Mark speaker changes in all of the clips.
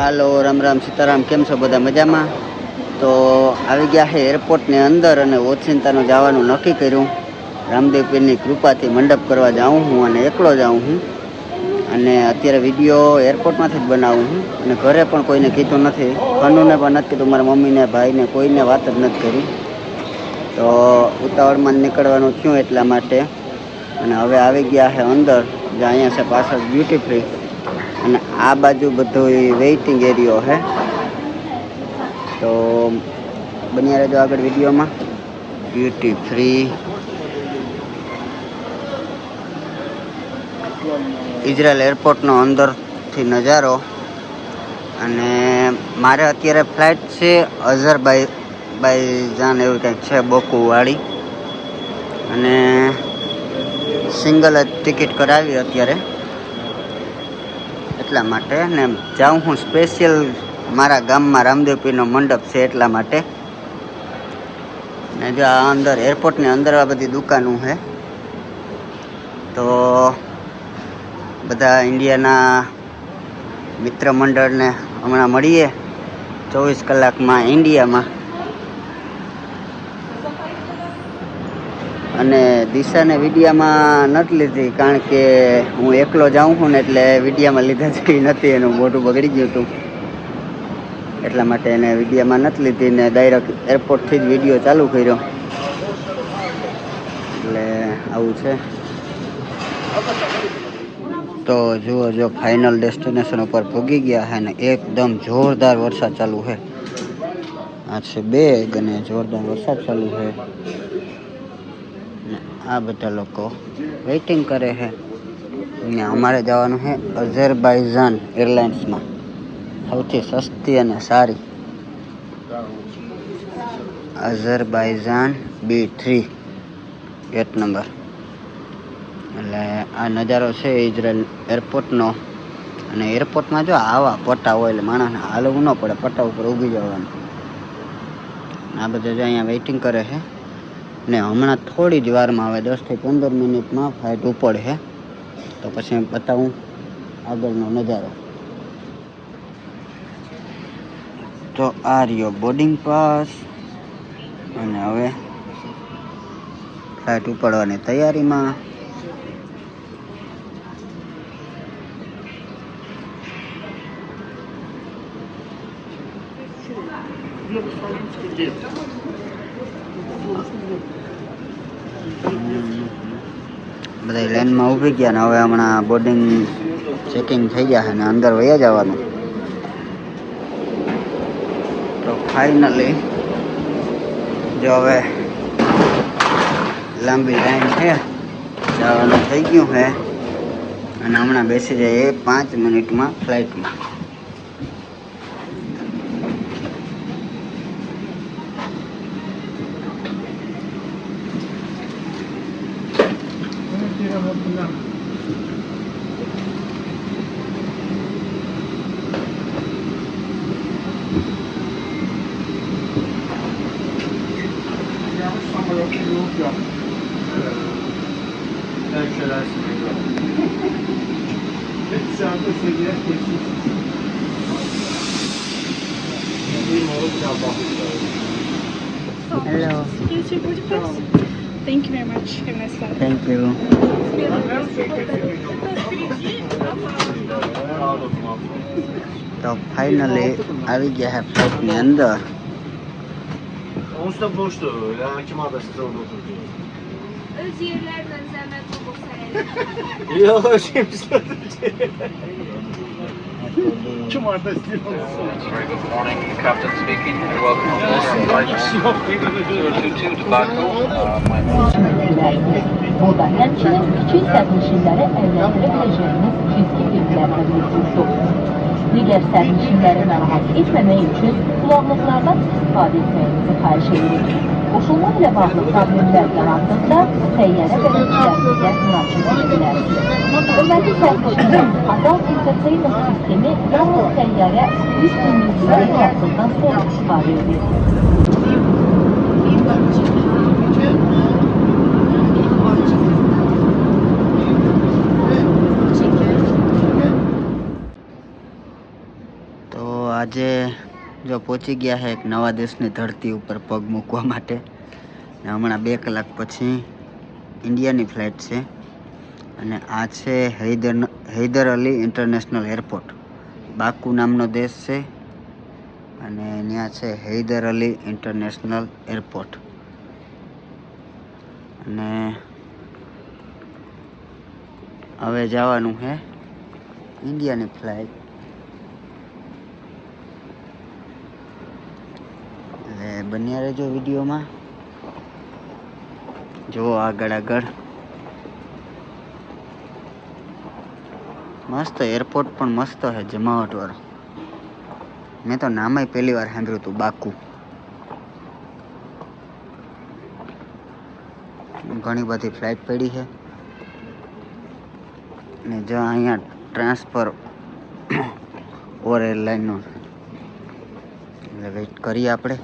Speaker 1: હાલો, રામ રામ સીતારામ, કેમ છો બધા મજામાં? તો આવી ગયા છે એરપોર્ટની અંદર અને ઓચિંતાનું જવાનું નક્કી કર્યું. રામદેવ પીરની કૃપાથી મંડપ કરવા જાઉં હું અને એકલો જાઉં હું. અને અત્યારે વીડિયો એરપોર્ટમાંથી જ બનાવું હું. અને ઘરે પણ કોઈને કીધું નથી. ખનુને પણ નથી કીધું. મારા મમ્મીને, ભાઈને કોઈને વાત જ નથી કરી. તો ઉતાવળમાં નીકળવાનું થયું એટલા માટે. અને હવે આવી ગયા છે અંદર. જે અહીંયા છે પાછળ બ્યુટી ફ્રી અને આ બાજુ બધું વેઇટિંગ એરિયો છે તો બન્યા રહેજો આગળ વિડીયોમાં. બ્યુટી ફ્રી ઇઝરાયલ એરપોર્ટનો અંદરથી નજારો. અને મારે અત્યારે ફ્લાઇટ છે અઝરબાય બાય જાન એવું કંઈક છે, બોકુવાળી. અને સિંગલ જ ટિકિટ કરાવી અત્યારે. એટલા માટે ને જાઉં હું સ્પેશિયલ મારા ગામમાં રામદેવપીનો મંડપ છે એટલા માટે. ને જો આ અંદર એરપોર્ટની અંદર આ બધી દુકાનો છે. તો બધા ઇન્ડિયાના મિત્ર મંડળને હમણાં મળીએ. ચોવીસ કલાકમાં ઇન્ડિયામાં. અને દિશાને વિડીયામાં નથી લીધી, કારણ કે હું એકલો જાઉં છું ને એટલે વિડીયામાં લીધા જેવી નથી એનું મોઢું બગડી ગયું હતું. એટલા માટે એને વિડીયામાં નથી લીધી ને ડાયરેક્ટ એરપોર્ટથી જ વીડિયો ચાલુ કર્યો. એટલે આવું છે. તો જુઓ, જો ફાઇનલ ડેસ્ટિનેશન ઉપર પહોંચી ગયા છે ને એકદમ જોરદાર વરસાદ ચાલુ છે આ છે બે અને જોરદાર વરસાદ ચાલુ છે આ બધા લોકો વેઇટિંગ કરે છે. ને અમારે જવાનું છે અઝરબાઈઝાન એરલાઇન્સમાં. સૌથી સસ્તી અને સારી. Azerbaijan B three. Gate number. એટલે આ નજારો છે ઇઝરાયલ એરપોર્ટનો. અને એરપોર્ટમાં જો આવા પટ્ટા હોય એટલે માણસને હાલવું ન પડે, પટ્ટા ઉપર ઊભી જવાનું. આ બધા જો અહીંયા વેઇટિંગ કરે છે. ને હમણાં થોડી જ વારમાં આવે દસથી પંદર મિનિટમાં ફ્લાઇટ ઉપડશે તો પછી બતાવું આગળનો નજારો. તો આ રહ્યો બોર્ડિંગ પાસ અને હવે ફ્લાઇટ ઉપડવાની તૈયારીમાં. બધા લાઈનમાં ઊભી ગયા ને હવે હમણાં બોર્ડિંગ ચેકિંગ થઈ ગયા છે ને અંદર વયા જવાનું. તો ફાઇનલી જો હવે લાંબી લાઈન છે, જવાનું થઈ ગયું છે. અને હમણાં બેસી જાય એ પાંચ મિનિટમાં ફ્લાઇટમાં okullar.
Speaker 2: Yanlış ama yok, yok
Speaker 1: yok.
Speaker 3: Evet. Her şeyler sınırlı. Hepsi anda seviye kesinsiz.
Speaker 1: Hello.
Speaker 2: Hello. Thank you very much. Have a nice flight.
Speaker 1: Thank you તો ફાઇનલી આવી ગયા છે ફ્લાઇટની અંદર
Speaker 3: Onsuz da boştu. Yani kim adası orada oturdu.
Speaker 4: Öz yerlerden zahmet bulup sayalım.
Speaker 3: Yok şimdi
Speaker 5: Cumartesi Good morning, Captain speaking, welcome aboard. Flight 022 to Baku.
Speaker 6: Bu vatandaşların küçük satışları evlendirebileceğimiz çizgi filmlerden bir Digər sərnişinləri narahat etməmək üçün qulaqlıqlardan istifadə etməyinizi xahiş edirik. Qoşulma ilə bağlı problemlər yarandıqda təyyarə bələdçilərimizə müraciət edə bilərsiniz. Hörmətli sərnişinlər, Adal Entertainment sistemi yalnız təyyarə 100 minlikləri qalxdıqdan sonra istifadə edir.
Speaker 1: આજે જો પહોંચી ગયા છે એક નવા દેશની ધરતી ઉપર પગ મૂકવા માટે. ને હમણાં બે કલાક પછી ઇન્ડિયાની ફ્લાઇટ છે. અને આ છે Heydar Heydar Ali international airport. Baku નામનો દેશ છે. અને ત્યાં છે હૈદર અલી ઇન્ટરનેશનલ એરપોર્ટ. અને હવે જવાનું છે ઇન્ડિયાની ફ્લાઇટ એટલે બન્યા રહેજો વિડીયોમાં. જુઓ આગળ આગળ. મસ્ત એરપોર્ટ પણ મસ્ત છે જમાવટવાળો મેં તો નામે પહેલી વાર સાંભળ્યું હતું, બાકુ. ઘણી બધી ફ્લાઇટ પડી છે. ને જો અહીંયા ટ્રાન્સફર ઓર એરલાઇનનો એટલે વેઇટ કરીએ આપણે.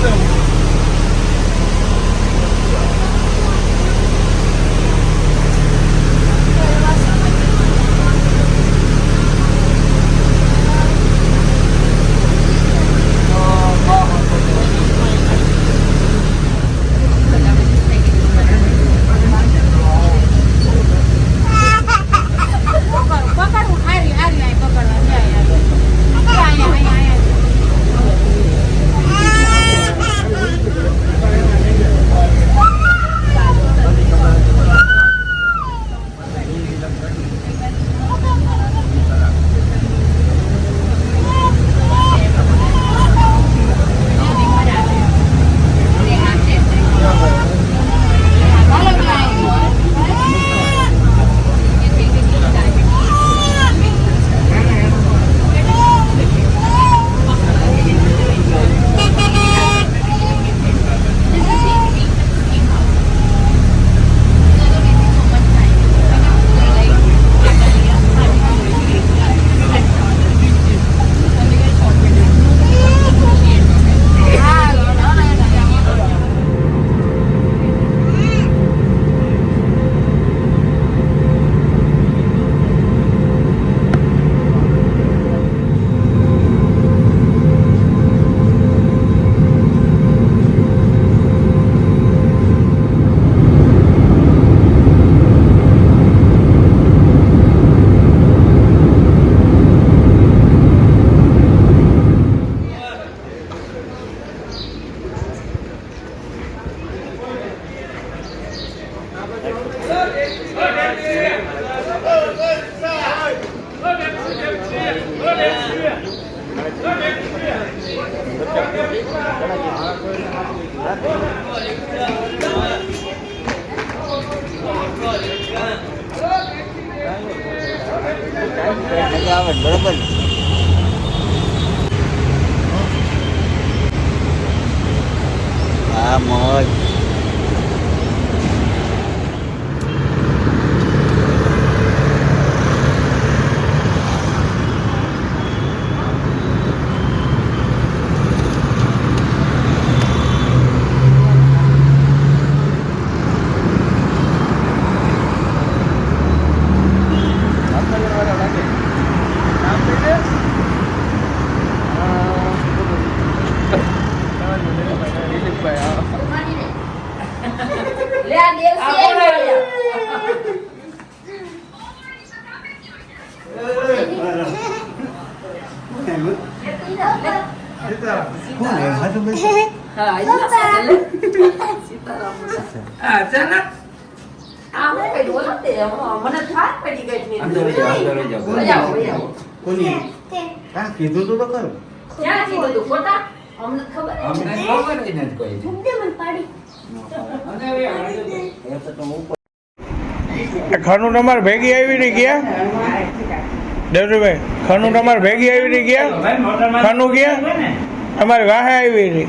Speaker 1: Thank you. બરોબર આ મોજ
Speaker 4: લે આ દેવસી આવી ગયા.
Speaker 1: કોણ હે? હાથું ભાઈ?
Speaker 4: આ હું.
Speaker 1: કોની હા કીધું તું તો ખરું
Speaker 7: ખાનું તમારે ભેગી આવી રહી ગયા દેવજીભાઈ ખનુ તમારે ભેગી આવી રહી ગયા? ખનુ ગયા? તમારી વાહે આવી રહી.